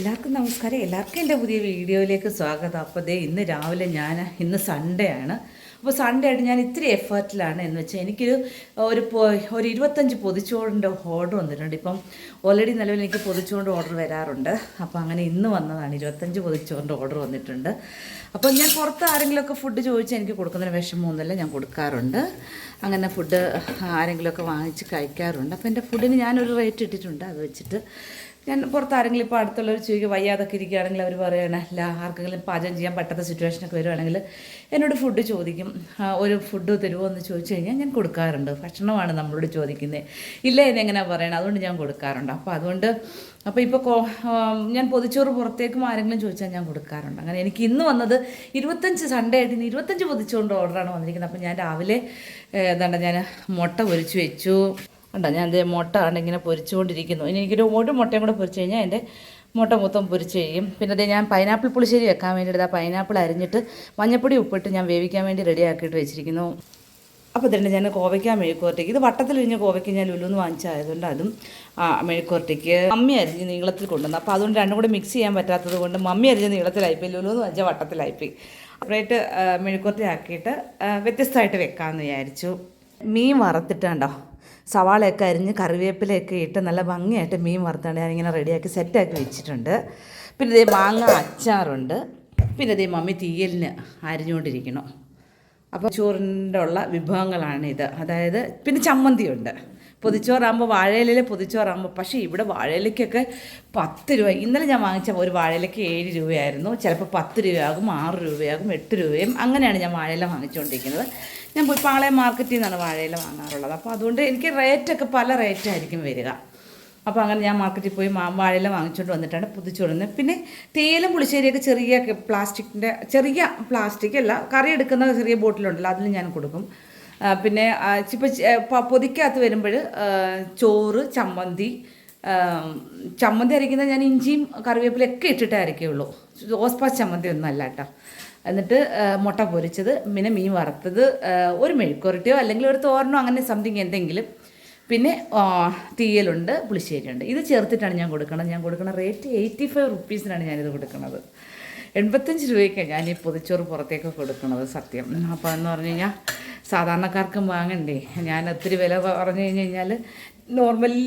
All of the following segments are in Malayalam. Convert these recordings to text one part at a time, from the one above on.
എല്ലാവർക്കും നമസ്കാരം. എല്ലാവർക്കും എന്റെ പുതിയ വീഡിയോയിലേക്ക് സ്വാഗതം. അപ്പോൾ ദേ ഇന്ന് രാവിലെ ഞാൻ ഇന്ന് സൺഡേ ആണ്. അപ്പോൾ സൺഡേ ആയിട്ട് ഞാൻ ഇത്തിരി എഫേർട്ടിലാണ് എന്ന് വെച്ചാൽ എനിക്കൊരു ഒരു ഒരു ഇരുപത്തഞ്ച് പൊതിച്ചോറിന്റെ ഓർഡർ വന്നിട്ടുണ്ട്. ഇപ്പം ഓൾറെഡി നിലവിൽ എനിക്ക് പൊതിച്ചോറിന്റെ ഓർഡർ വരാറുണ്ട്. അപ്പോൾ അങ്ങനെ ഇന്ന് വന്നതാണ് ഇരുപത്തഞ്ച് പൊതിച്ചോറിന്റെ ഓർഡർ വന്നിട്ടുണ്ട്. അപ്പോൾ ഞാൻ പുറത്ത് ആരെങ്കിലുമൊക്കെ ഫുഡ് ചോദിച്ചാൽ എനിക്ക് കൊടുക്കുന്നതിന് വിഷമമൊന്നുമില്ല. ഞാൻ കൊടുക്കാറുണ്ട്. അങ്ങനെ ഫുഡ് ആരെങ്കിലുമൊക്കെ വാങ്ങിച്ച് കഴിക്കാറുണ്ട്. അപ്പോൾ എന്റെ ഫുഡിന് ഞാനൊരു റേറ്റ് ഇട്ടിട്ടുണ്ട്. അത് വെച്ചിട്ട് ഞാൻ പുറത്ത് ആരെങ്കിലും ഇപ്പോൾ അടുത്തുള്ളവർ ചോദിക്കുക വയ്യാതൊക്കെ ഇരിക്കുകയാണെങ്കിൽ അവർ പറയുകയാണ് അല്ല ആർക്കെങ്കിലും പാചകം ചെയ്യാൻ പറ്റാത്ത സിറ്റുവേഷനൊക്കെ വരുവാണെങ്കിൽ എന്നോട് ഫുഡ് ചോദിക്കും. ഒരു ഫുഡ് തരുമോ എന്ന് ചോദിച്ചു കഴിഞ്ഞാൽ ഞാൻ കൊടുക്കാറുണ്ട്. ഭക്ഷണമാണ് നമ്മളോട് ചോദിക്കുന്നത് ഇല്ല എന്നെങ്ങനെയാണ് പറയണത് അതുകൊണ്ട് ഞാൻ കൊടുക്കാറുണ്ട്. അപ്പോൾ അതുകൊണ്ട് അപ്പോൾ ഇപ്പോൾ ഞാൻ പൊതിച്ചോറ് പുറത്തേക്കും ആരെങ്കിലും ചോദിച്ചാൽ ഞാൻ കൊടുക്കാറുണ്ട്. അങ്ങനെ എനിക്ക് ഇന്ന് വന്നത് ഇരുപത്തഞ്ച് സൺഡേ ആയിട്ട് ഇന്ന് ഇരുപത്തഞ്ച് പൊതിച്ചോറിന്റെ ഓർഡറാണ് വന്നിരിക്കുന്നത്. അപ്പോൾ ഞാൻ രാവിലെ എന്താണ് ഞാൻ മുട്ട പൊരിച്ചു വെച്ചു. ഉണ്ടോ ഞാൻ എന്റെ മുട്ട ആണ് ഇങ്ങനെ പൊരിച്ചുകൊണ്ടിരിക്കുന്നു. ഇനി എനിക്കൊരു ഒരു മുട്ടയും കൂടെ പൊരിച്ചു കഴിഞ്ഞാൽ എന്റെ മുട്ട മൊത്തം പൊരിച്ച് കഴിയും. പിന്നെ അതേ ഞാൻ പൈനാപ്പിൾ പുളിശ്ശേരി വെക്കാൻ വേണ്ടിയിട്ട് ആ പൈനാപ്പിൾ അരിഞ്ഞിട്ട് മഞ്ഞപ്പൊടി ഉപ്പിട്ട് ഞാൻ വേവിക്കാൻ വേണ്ടി റെഡി ആക്കിയിട്ട് വെച്ചിരിക്കുന്നു. അപ്പോൾ തന്നെ ഞാൻ കോവയ്ക്ക മെഴുക്കുവരട്ടിക്ക്. ഇത് വട്ടത്തിലിരിഞ്ഞ കോവയ്ക്ക് ഞാൻ ലുലുന്ന് വാങ്ങിച്ചായതുകൊണ്ട് അതും ആ, മെഴുക്കുവരട്ടിക്ക്. മമ്മി അരിഞ്ഞ് നീളത്തിൽ കൊണ്ടുവന്നു. അപ്പോൾ അതുകൊണ്ട് രണ്ടും കൂടെ മിക്സ് ചെയ്യാൻ പറ്റാത്തത് കൊണ്ട് മമ്മി അരിഞ്ഞ് നീളത്തിലായിപ്പോയി ലുലുന്ന് വാങ്ങിച്ച വട്ടത്തിലായിപ്പോയി അപ്പോഴായിട്ട് മെഴുക്കുവരട്ടി ആക്കിയിട്ട് വ്യത്യസ്തമായിട്ട് വെക്കാമെന്ന് വിചാരിച്ചു. മീൻ വറുത്തിട്ടുണ്ടോ സവാളയൊക്കെ അരിഞ്ഞ് കറിവേപ്പിലയൊക്കെ ഇട്ട് നല്ല ഭംഗിയായിട്ട് മീൻ വറുത്താണ് ഞാനിങ്ങനെ റെഡിയാക്കി സെറ്റാക്കി വെച്ചിട്ടുണ്ട്. പിന്നെ ഇതേ മാങ്ങ അച്ചാറുണ്ട്. പിന്നെ ഇതേ മമ്മി തീയലിന് അരിഞ്ഞുകൊണ്ടിരിക്കണം അപ്പോൾ ചോറിന്റെ ഉള്ള വിഭവങ്ങളാണ് ഇത് അതായത് പിന്നെ ചമ്മന്തിയുണ്ട്. പൊതിച്ചോറാകുമ്പോൾ വാഴയിലെ പൊതിച്ചോറാകുമ്പോൾ പക്ഷേ ഇവിടെ വാഴയിലയ്ക്കൊക്കെ പത്ത് രൂപ. ഇന്നലെ ഞാൻ വാങ്ങിച്ച ഒരു വാഴയിലയ്ക്ക് ഏഴ് രൂപയായിരുന്നു. ചിലപ്പോൾ പത്ത് രൂപയാകും ആറ് രൂപയാകും എട്ട് രൂപയും അങ്ങനെയാണ് ഞാൻ വാഴയില വാങ്ങിച്ചുകൊണ്ടിരിക്കുന്നത് ഞാൻ പോയി പാളയം മാർക്കറ്റിൽ നിന്നാണ് വാഴയില വാങ്ങാറുള്ളത്. അപ്പോൾ അതുകൊണ്ട് എനിക്ക് റേറ്റൊക്കെ പല റേറ്റായിരിക്കും വരിക. അപ്പോൾ അങ്ങനെ ഞാൻ മാർക്കറ്റിൽ പോയി വാഴയില വാങ്ങിച്ചുകൊണ്ട് വന്നിട്ടാണ് പുതിച്ചുകൊടുന്നത് പിന്നെ തേലും പുളിശ്ശേരിയൊക്കെ ചെറിയ പ്ലാസ്റ്റിക്കിന്റെ ചെറിയ പ്ലാസ്റ്റിക് അല്ല കറി എടുക്കുന്ന ചെറിയ ബോട്ടിലുണ്ടല്ലോ അതിൽ ഞാൻ കൊടുക്കും. പിന്നെ ഇപ്പോൾ പൊതിക്കകത്ത് വരുമ്പോൾ ചോറ് ചമ്മന്തി ചമ്മന്തി അരയ്ക്കുന്നത് ഞാൻ ഇഞ്ചിയും കറിവേപ്പിലൊക്കെ ഇട്ടിട്ടേ അരയ്ക്കുള്ളൂ. ഓസ്പാസ് ചമ്മന്തി ഒന്നും അല്ല കേട്ടോ. എന്നിട്ട് മുട്ട പൊരിച്ചത് പിന്നെ മീൻ വറുത്തത് ഒരു മെഴുക്കുരട്ടിയോ അല്ലെങ്കിൽ ഒരു തോരനോ അങ്ങനെ സംതിങ് എന്തെങ്കിലും. പിന്നെ തീയലുണ്ട് പുളിശ്ശേരിയുണ്ട്. ഇത് ചേർത്തിട്ടാണ് ഞാൻ കൊടുക്കുന്നത് ഞാൻ കൊടുക്കുന്ന റേറ്റ് എയ്റ്റി ഫൈവ് റുപ്പീസിനാണ് ഞാനിത് കൊടുക്കുന്നത് എൺപത്തഞ്ച് രൂപയ്ക്ക് ഞാൻ ഈ പൊതിച്ചോറ് പുറത്തേക്ക് കൊടുക്കുന്നത് സത്യം. അപ്പോൾ എന്ന് പറഞ്ഞു കഴിഞ്ഞാൽ സാധാരണക്കാർക്കും വാങ്ങണ്ടേ? ഞാൻ ഒത്തിരി വില പറഞ്ഞു കഴിഞ്ഞ് കഴിഞ്ഞാൽ നോർമലി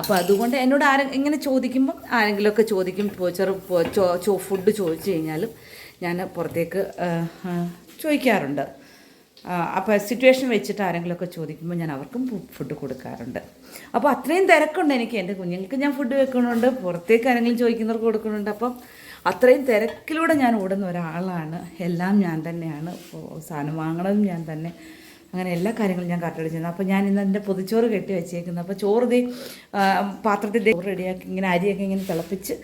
അപ്പോൾ അതുകൊണ്ട് എന്നോട് ആരെ ഇങ്ങനെ ചോദിക്കുമ്പം ആരെങ്കിലുമൊക്കെ ചോദിക്കും പൊതിച്ചോറ് ചോ ഫുഡ് ചോദിച്ചു കഴിഞ്ഞാലും ഞാൻ പുറത്തേക്ക് ചോദിക്കാറുണ്ട്. അപ്പോൾ സിറ്റുവേഷൻ വെച്ചിട്ട് ആരെങ്കിലുമൊക്കെ ചോദിക്കുമ്പോൾ ഞാൻ അവർക്കും ഫുഡ് കൊടുക്കാറുണ്ട്. അപ്പോൾ അത്രയും തിരക്കുണ്ട് എനിക്ക്. എന്റെ കുഞ്ഞുങ്ങൾക്ക് ഞാൻ ഫുഡ് വെക്കുന്നുണ്ട് പുറത്തേക്ക് ആരെങ്കിലും ചോദിക്കുന്നവർക്ക് കൊടുക്കുന്നുണ്ട് അപ്പം അത്രയും തിരക്കിലൂടെ ഞാൻ ഓടുന്ന ഒരാളാണ്. എല്ലാം ഞാൻ തന്നെയാണ്. സാധനം വാങ്ങണതും ഞാൻ തന്നെ. അങ്ങനെ എല്ലാ കാര്യങ്ങളും ഞാൻ കറക്റ്റ് ചെയ്യുന്നത് അപ്പോൾ ഞാൻ ഇന്ന് എന്റെ പൊതിച്ചോറ് കെട്ടി വെച്ചേക്കുന്നത് അപ്പോൾ ചോറ് ദേ പാത്രത്തിന്റെ ദേ റെഡിയാക്കി ഇങ്ങനെ അരിയൊക്കെ ഇങ്ങനെ തിളപ്പിച്ച്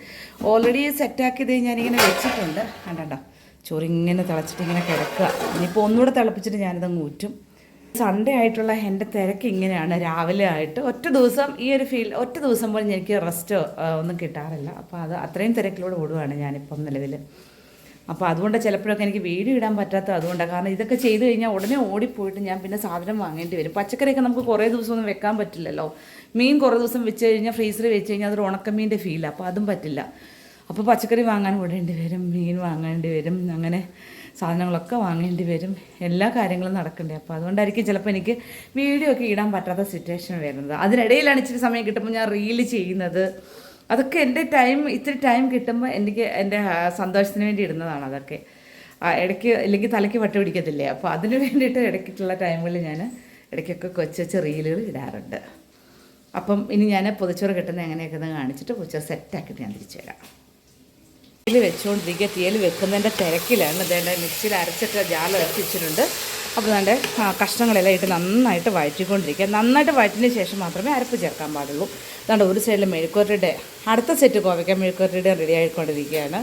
ഓൾറെഡി സെറ്റാക്കി ദേ ഞാനിങ്ങനെ വെച്ചിട്ടുണ്ട്. കണ്ടോ? ചോറ് ഇങ്ങനെ തിളച്ചിട്ട് ഇങ്ങനെ കിടക്കുക. ഇനിയിപ്പോൾ ഒന്നുകൂടെ തിളപ്പിച്ചിട്ട് ഞാനിതങ്ങ് ഊറ്റും. സൺഡേ ആയിട്ടുള്ള എന്റെ തിരക്ക് ഇങ്ങനെയാണ്. രാവിലെ ആയിട്ട് ഒറ്റ ദിവസം ഈ ഒരു ഫീൽ ഒറ്റ ദിവസം പോലും എനിക്ക് റെസ്റ്റ് ഒന്നും കിട്ടാറില്ല. അപ്പോൾ അത് അത്രയും തിരക്കിലൂടെ ഓടുകയാണ് ഞാനിപ്പം നിലവിൽ അപ്പോൾ അതുകൊണ്ട് ചിലപ്പോഴൊക്കെ എനിക്ക് വീഡിയോ ഇടാൻ പറ്റാത്തത് അതുകൊണ്ടാണ് കാരണം ഇതൊക്കെ ചെയ്ത് കഴിഞ്ഞാൽ ഉടനെ ഓടിപ്പോയിട്ട് ഞാൻ പിന്നെ സാധനം വാങ്ങേണ്ടി വരും. പച്ചക്കറിയൊക്കെ നമുക്ക് കുറേ ദിവസമൊന്നും വെക്കാൻ പറ്റില്ലല്ലോ. മീൻ കുറേ ദിവസം വെച്ച് കഴിഞ്ഞാൽ ഫ്രീസറിൽ വെച്ച് കഴിഞ്ഞാൽ അതൊരു ഉണക്കമീന്റെ ഫീലാണ് അപ്പോൾ അതും പറ്റില്ല. അപ്പോൾ പച്ചക്കറി വാങ്ങാൻ ഓടേണ്ടി വരും മീൻ വാങ്ങേണ്ടി വരും അങ്ങനെ സാധനങ്ങളൊക്കെ വാങ്ങേണ്ടി വരും. എല്ലാ കാര്യങ്ങളും നടക്കണ്ടേ. അപ്പോൾ അതുകൊണ്ടായിരിക്കും ചിലപ്പോൾ എനിക്ക് വീഡിയോ ഒക്കെ ഇടാൻ പറ്റാത്ത സിറ്റുവേഷൻ വരുന്നത്. അതിനിടയിലാണ് ഇച്ചിരി സമയം കിട്ടുമ്പോൾ ഞാൻ റീൽ ചെയ്യുന്നത്. അതൊക്കെ എന്റെ ടൈം ഇത്തിരി ടൈം കിട്ടുമ്പോൾ എനിക്ക് എന്റെ സന്തോഷത്തിന് വേണ്ടി ഇടുന്നതാണ് അതൊക്കെ. ഇടയ്ക്ക് ഇല്ലെങ്കിൽ തലയ്ക്ക് വട്ട പിടിക്കത്തില്ലേ? അപ്പോൾ അതിന് വേണ്ടിയിട്ട് ഇടയ്ക്കിട്ടുള്ള ടൈമുകളിൽ ഞാൻ ഇടയ്ക്കൊക്കെ കൊച്ചു കൊച്ചു റീലുകൾ ഇടാറുണ്ട്. അപ്പം ഇനി ഞാൻ പൊതിച്ചോറ് കിട്ടുന്ന എങ്ങനെയൊക്കെ കാണിച്ചിട്ട് പൊതിച്ചോറ് സെറ്റാക്കിയിട്ട് ഞാൻ തിരിച്ചു വരാം. തീയിൽ വെച്ചുകൊണ്ടിരിക്കുക തീയിൽ വെക്കുന്നതിന്റെ തിരക്കിലാണ്. അതേണ്ട മിക്സിയിൽ അരച്ചിട്ട് ജാല വെച്ചിട്ടുണ്ട്. അപ്പോൾ അതിന്റെ കഷ്ണങ്ങളെല്ലാം ഇട്ട് നന്നായിട്ട് വഴറ്റിക്കൊണ്ടിരിക്കുക. നന്നായിട്ട് വഴറ്റിന് ശേഷം മാത്രമേ അരപ്പ് ചേർക്കാൻ പാടുള്ളൂ. അതുകൊണ്ട് ഒരു സൈഡിൽ മെഴുക്കുവരട്ടിയുടെ അടുത്ത സെറ്റ് കോവയ്ക്കാൻ മെഴുക്കുവരട്ടിയുടെ റെഡി ആയിക്കൊണ്ടിരിക്കുകയാണ്.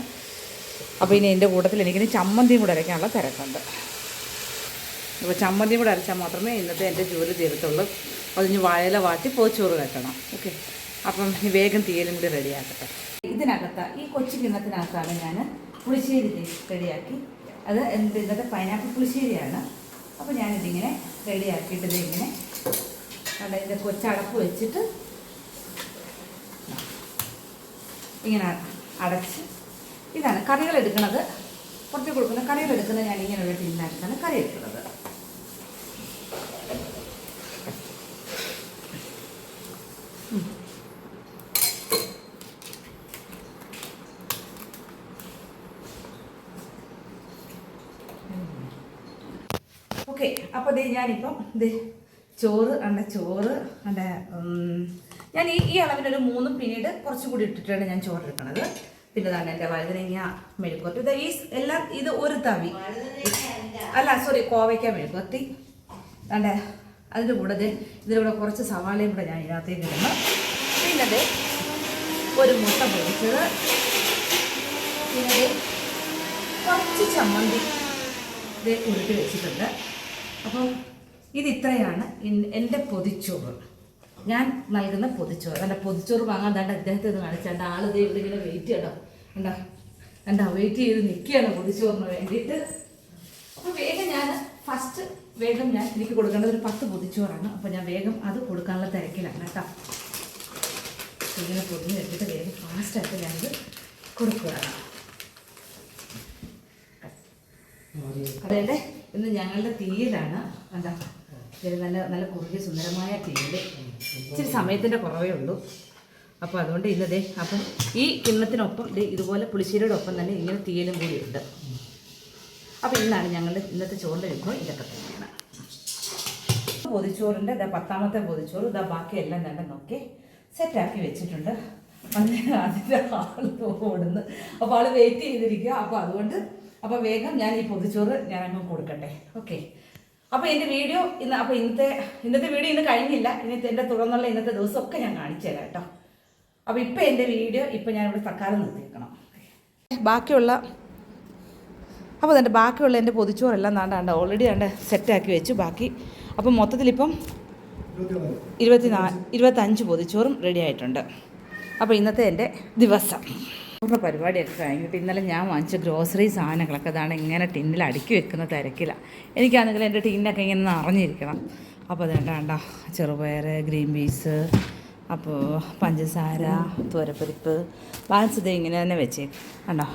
അപ്പോൾ ഇനി എന്റെ കൂട്ടത്തിൽ എനിക്കിനി ചമ്മന്തിയും കൂടെ അരയ്ക്കാനുള്ള തിരക്കുണ്ട്. അപ്പോൾ ചമ്മന്തിയും കൂടെ അരച്ചാൽ മാത്രമേ ഇന്നത്തെ എന്റെ ജോലി തീരത്തുള്ളൂ. അതിന് വാഴയില വാട്ടി പോച്ചോറ് വെക്കണം. ഓക്കെ. അപ്പം വേഗം തീയലും കൂടി റെഡിയാക്കട്ടെ ഇതിനകത്ത് ഈ കൊച്ചു കിണ്ണത്തിനകത്താണ് ഞാൻ പുളിശ്ശേരി റെഡിയാക്കി. അത് എന്ത് ഇന്നത്തെ പൈനാപ്പിൾ പുളിശ്ശേരിയാണ്. അപ്പോൾ ഞാനിതിങ്ങനെ റെഡിയാക്കിയിട്ട് ഇതിങ്ങനെ അവിടെ ഇതിന്റെ കൊച്ചടപ്പ് വെച്ചിട്ട് ഇങ്ങനെ അടച്ച് ഇതാണ് കറികൾ എടുക്കുന്നത് പുറത്ത് കൊടുക്കുന്ന കറികൾ എടുക്കുന്നത് ഞാൻ ഒരു ടിന്നിനകത്താണ് കറി എടുക്കുന്നത് ഓക്കെ അപ്പോൾ ദേ ഞാനിപ്പം ദേ ചോറ് അണ്ട ചോറ് അണ്ട ഞാൻ ഈ ഈ അളവിനൊരു മൂന്നും പിന്നീട് കുറച്ചും കൂടി ഇട്ടിട്ടാണ് ഞാൻ ചോറ് എടുക്കണത്. പിന്നെ തന്നെ എന്റെ വഴുതനങ്ങ മെഴുകുവരട്ടി ഇത് ഈ എല്ലാം ഇത് ഒരു തവി. അല്ല സോറി കോവയ്ക്ക മെഴുകുവരട്ടി അണ്ട അതിന്റെ കൂടെ ഇതിന്റെ കൂടെ കുറച്ച് സവാളയും കൂടെ ഞാൻ ഇതിനകത്തേക്ക് ഇടുന്നു. പിന്നെ ദേ ഒരു മുട്ട പൊടിച്ചത് പിന്നെ കുറച്ച് ചമ്മന്തി ഇത് ഉരുട്ടി വെച്ചിട്ടുണ്ട്. അപ്പം ഇത് ഇത്രയാണ് എന്റെ പൊതിച്ചോറ്. ഞാൻ നൽകുന്ന പൊതിച്ചോറ്. അല്ല പൊതിച്ചോറ് വാങ്ങാൻ വേണ്ട ഇദ്ദേഹത്തെ ഇത് കാണിച്ചാണ്ട് ആൾ ദേ ഇവിടെ ഇങ്ങനെ വെയിറ്റ് ചെയ്യണം. എന്താ എന്താ വെയിറ്റ് ചെയ്ത് നിൽക്കുകയാണ് പൊതിച്ചോറിന് വേണ്ടിയിട്ട്. അപ്പോൾ വേഗം ഞാൻ ഫസ്റ്റ് വേഗം ഞാൻ എനിക്ക് കൊടുക്കേണ്ടത് ഒരു പത്ത് പൊതിച്ചോറാണ്. അപ്പോൾ ഞാൻ വേഗം അത് കൊടുക്കാനുള്ള തിരക്കിലാണ് കേട്ടോ. ഇങ്ങനെ പൊതിഞ്ഞ് എടുത്തിട്ട് വേഗം ഫാസ്റ്റായിട്ട് ഞാനത് കൊടുക്കുകയാണ്. അതായത് ഇന്ന് ഞങ്ങളുടെ തീയിലാണ്. എന്താ? നല്ല നല്ല കുറുകിയ സുന്ദരമായ തീയിൽ ഇച്ചിരി സമയത്തിന്റെ കുറവേ ഉള്ളൂ. അപ്പോൾ അതുകൊണ്ട് ഇന്നതേ അപ്പം ഈ കിണ്ണത്തിനൊപ്പം ഇതുപോലെ പുളിശ്ശേരിയുടെ ഒപ്പം തന്നെ ഇങ്ങനെ തീയലും കൂടി ഉണ്ട്. അപ്പോൾ ഇന്നാണ് ഞങ്ങളുടെ ഇന്നത്തെ ചോറിന്റെ വിഭവം. ഇതൊക്കെ തന്നെയാണ്. പൊതിച്ചോറിന്റെ ഇതാ പത്താമത്തെ പൊതിച്ചോറ്. ഇതാ ബാക്കിയെല്ലാം തന്നെ നോക്കി സെറ്റാക്കി വെച്ചിട്ടുണ്ട്. അതിന്റെ അതിന്റെ ആൾ ഓടുന്നു. അപ്പോൾ ആൾ വെയിറ്റ് ചെയ്തിരിക്കുക അപ്പോൾ അതുകൊണ്ട് അപ്പോൾ വേഗം ഞാൻ ഈ പൊതിച്ചോറ് ഞാൻ അങ്ങ് കൊടുക്കട്ടെ. ഓക്കെ അപ്പോൾ എന്റെ വീഡിയോ ഇന്ന് അപ്പോൾ ഇന്നത്തെ ഇന്നത്തെ വീഡിയോ ഇന്ന് കഴിഞ്ഞില്ല. ഇന്നത്തെ എന്റെ തുടർന്നുള്ള ഇന്നത്തെ ദിവസമൊക്കെ ഞാൻ കാണിച്ചു തരാം കേട്ടോ. അപ്പോൾ ഇപ്പോൾ എന്റെ വീഡിയോ ഇപ്പം ഞാനിവിടെ തക്കാലം നിർത്തിയേക്കണം. ബാക്കിയുള്ള അപ്പോൾ അതിന്റെ ബാക്കിയുള്ള എന്റെ പൊതിച്ചോറെല്ലാം നാണ്ടാണ്ട് ഓൾറെഡി ആണ്ട് സെറ്റാക്കി വെച്ചു. ബാക്കി അപ്പം മൊത്തത്തിലിപ്പം ഇരുപത്തി നാ ഇരുപത്തഞ്ച് പൊതിച്ചോറും റെഡി ആയിട്ടുണ്ട്. അപ്പോൾ ഇന്നത്തെ എന്റെ ദിവസം. പൂർണ പരിപാടിയൊക്കെ കഴിഞ്ഞിട്ട് ഇന്നലെ ഞാൻ വാങ്ങിച്ച ഗ്രോസറി സാധനങ്ങളൊക്കെ അതാണ് ഇങ്ങനെ ടിന്നിൽ അടുക്കി വെക്കുന്ന തിരക്കിലാണ് എനിക്കാണെങ്കിൽ എന്റെ ടിന്നൊക്കെ ഇങ്ങനെ നിറഞ്ഞിരിക്കണം. അപ്പോൾ അതുകൊണ്ട് വേണ്ട ചെറുപയർ ഗ്രീൻ പീസ് അപ്പോൾ പഞ്ചസാര തുവരപ്പരിപ്പ് വാങ്ങിച്ചത് ഇങ്ങനെ തന്നെ വെച്ചേക്കും കണ്ടോ?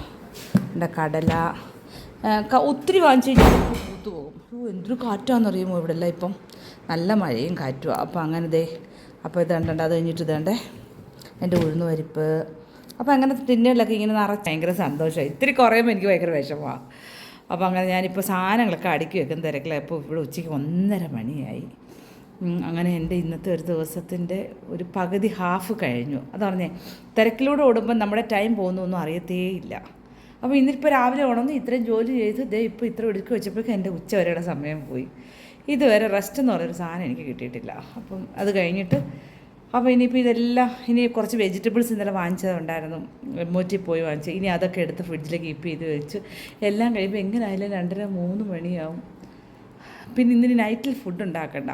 എന്റെ കടല ഒത്തിരി വാങ്ങിച്ചു കഴിഞ്ഞാൽ പൂത്തു പോകും. എന്തൊരു കാറ്റാണെന്നറിയുമോ ഇവിടെ എല്ലാം ഇപ്പം? നല്ല മഴയും കാറ്റുമാണ് അപ്പോൾ അങ്ങനെ ദേ അപ്പോൾ ഇത് കണ്ടണ്ട അത് കഴിഞ്ഞിട്ട് ഇതേണ്ടേ എന്റെ ഉഴുന്ന് പരിപ്പ് അപ്പോൾ അങ്ങനെ ടിന്നുകളിലൊക്കെ ഇങ്ങനെ നിറച്ച് ഭയങ്കര സന്തോഷമായി. ഇത്തിരി കുറയുമ്പോൾ എനിക്ക് ഭയങ്കര വിഷമമാണ് അപ്പോൾ അങ്ങനെ ഞാനിപ്പോൾ സാധനങ്ങളൊക്കെ അടുക്കി വെക്കും. തിരക്കില്ല അപ്പോൾ ഇവിടെ ഉച്ചയ്ക്ക് ഒന്നര മണിയായി. അങ്ങനെ എന്റെ ഇന്നത്തെ ഒരു ദിവസത്തിന്റെ ഒരു പകുതി ഹാഫ് കഴിഞ്ഞു. അത് പറഞ്ഞേ തിരക്കിലൂടെ ഓടുമ്പോൾ നമ്മുടെ ടൈം പോകുന്നൊന്നും അറിയത്തേയില്ല. അപ്പോൾ ഇന്നിപ്പോൾ രാവിലെ ഉണർന്ന് ഇത്രയും ജോലി ചെയ്ത് ദേ ഇപ്പോൾ ഇത്ര എടുക്കി വെച്ചപ്പോഴേക്കും എന്റെ ഉച്ച വരെയുടെ സമയം പോയി. ഇതുവരെ റെസ്റ്റ് എന്ന് പറയുന്നൊരു സാധനം എനിക്ക് കിട്ടിയിട്ടില്ല. അപ്പം അത് കഴിഞ്ഞിട്ട് അപ്പോൾ ഇനിയിപ്പോൾ ഇതെല്ലാം ഇനി കുറച്ച് വെജിറ്റബിൾസ് ഇന്നലെ വാങ്ങിച്ചതുണ്ടായിരുന്നു. മോറ്റി പോയി വാങ്ങിച്ചു. ഇനി അതൊക്കെ എടുത്ത് ഫ്രിഡ്ജിൽ കീപ്പ് ചെയ്ത് വെച്ച് എല്ലാം കഴിയുമ്പോൾ എങ്ങനെയായാലും രണ്ടര മൂന്ന് മണിയാവും. പിന്നെ ഇന്നിനി നൈറ്റിൽ ഫുഡ് ഉണ്ടാക്കണ്ട.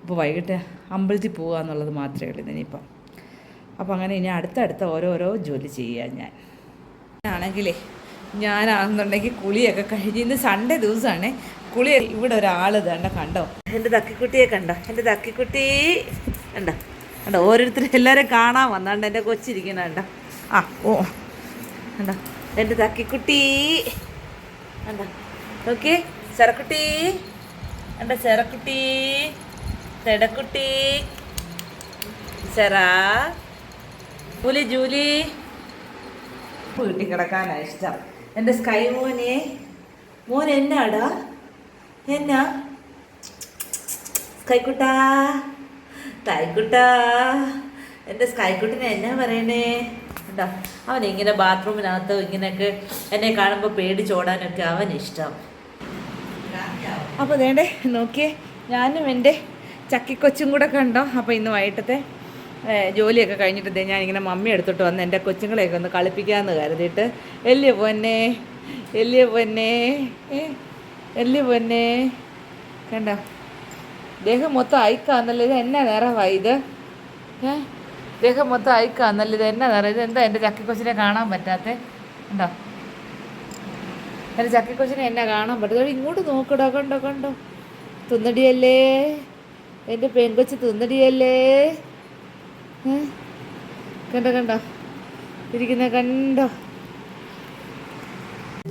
അപ്പോൾ വൈകിട്ട് അമ്പലത്തിൽ പോകുക എന്നുള്ളത് മാത്രമേ ഉള്ളൂ ഇനിയിപ്പം അപ്പോൾ അങ്ങനെ ഇനി അടുത്തടുത്ത ഓരോരോ ജോലി ചെയ്യുക ഞാൻ. ആണെങ്കിലേ ഞാനാണെന്നുണ്ടെങ്കിൽ കുളിയൊക്കെ കഴിഞ്ഞ് ഇന്ന് സൺഡേ ദിവസമാണ്. കുളി ഇവിടെ ഒരാൾ ഇതണ്ട കണ്ടോ? എന്റെ തക്കിക്കുട്ടിയെ കണ്ടോ? എന്റെ തക്കിക്കുട്ടി കണ്ടോ? കണ്ടോ ഓരോരുത്തരും എല്ലാവരും കാണാൻ വന്നാണ്ട് എന്റെ കൊച്ചിരിക്കണ കണ്ടോ. ആ ഓ. കണ്ടോ എന്റെ തക്കിക്കുട്ടി കണ്ടോ ഓക്കെ ചെറക്കുട്ടി. എന്റെ ചെറക്കുട്ടി. തെടക്കുട്ടി. ചെറ. പുലി ജൂലി. വീട്ടിൽ കിടക്കാനാണ് ഇഷ്ടം. എന്റെ സ്കൈ മോനെ. മോൻ എന്നാടാ? എന്നാ? സ്കൈക്കുട്ടാ. സ്കൈക്കുട്ടാ എന്റെ സ്കൈക്കുട്ടിനെ എന്നാ പറയണേ? കേട്ടോ അവൻ ഇങ്ങനെ ബാത്റൂമിനകത്ത് ഇങ്ങനെയൊക്കെ എന്നെ കാണുമ്പോൾ പേടിച്ചോടാനൊക്കെ അവൻ ഇഷ്ടം അപ്പോൾ വേണ്ടേ നോക്കിയേ ഞാനും എന്റെ ചക്കിക്കൊച്ചും കൂടെ കണ്ടോ? അപ്പോൾ ഇന്ന് വൈകിട്ടത്തെ ജോലിയൊക്കെ കഴിഞ്ഞിട്ട് ഞാനിങ്ങനെ മമ്മി എടുത്തിട്ട് വന്ന് എന്റെ കൊച്ചുങ്ങളെയൊക്കെ ഒന്ന് കളിപ്പിക്കാമെന്ന് കരുതിയിട്ട് എല്ലിയ പൊന്നെ എല്ലിയ പൊന്നെ എല്ലിയ പൊന്നെ. കണ്ടോ? ദേഹം മൊത്തം അയക്കാന്നല്ലോ ഇത് എന്നാ നിറവാ ഇത്? ഏ? ദേഹം മൊത്തം അയക്കാന്നല്ലോ ഇത് എന്നാ നിറ ഇത് എന്താ എന്റെ ചക്കിക്കൊച്ചിനെ കാണാൻ പറ്റാത്ത? ഉണ്ടോ എന്റെ ചക്കിക്കൊച്ചിനെ എന്നെ കാണാൻ പറ്റാത്ത? ഇങ്ങോട്ട് നോക്കടോ കണ്ടോ കണ്ടോ? തുന്നടിയല്ലേ? എന്റെ പെൺകൊച്ച് തുന്നടിയല്ലേ? കണ്ടോ കണ്ടോ? ഇരിക്കുന്ന കണ്ടോ?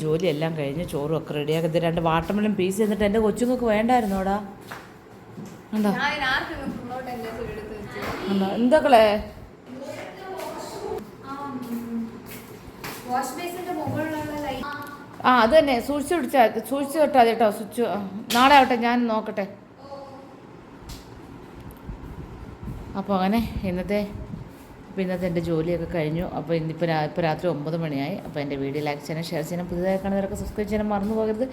ജോലിയെല്ലാം കഴിഞ്ഞ് ചോറും ഒക്കെ റെഡിയാക്കി രണ്ട് വാട്ടർമെലൻ പീസ് ചെയ്തിട്ട് എന്റെ കൊച്ചുങ്ങൾക്ക് വേണ്ടായിരുന്നോടാ? ലൈറ്റ് ആ അത് തന്നെ. സൂക്ഷിച്ചു പിടിച്ചാൽ സൂക്ഷിച്ചു തൊട്ടാൽ കേട്ടോ സ്വിച്ച്. നാളെ ആവട്ടെ ഞാൻ നോക്കട്ടെ. അപ്പോൾ അങ്ങനെ ഇന്നത്തെ അപ്പോൾ ഇന്നത്തെ എന്റെ ജോലിയൊക്കെ കഴിഞ്ഞു. അപ്പോൾ ഇന്നിപ്പോൾ ഇപ്പോൾ രാത്രി ഒമ്പത് മണിയായി. അപ്പോൾ എന്റെ വീഡിയോ ലൈക്ക് ചെയ്യാനും ഷെയർ ചെയ്യാനും പുതിയതായി കാണുന്നവരൊക്കെ സബ്സ്ക്രൈബ് ചെയ്യാനും മറന്നു പോകരുത്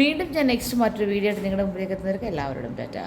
വീണ്ടും ഞാൻ നെക്സ്റ്റ് മറ്റൊരു വീഡിയോ ആയിട്ട് നിങ്ങളുടെ മുമ്പിലേക്ക് എത്തുന്നവർക്ക് എല്ലാവരോടും ടാറ്റാ.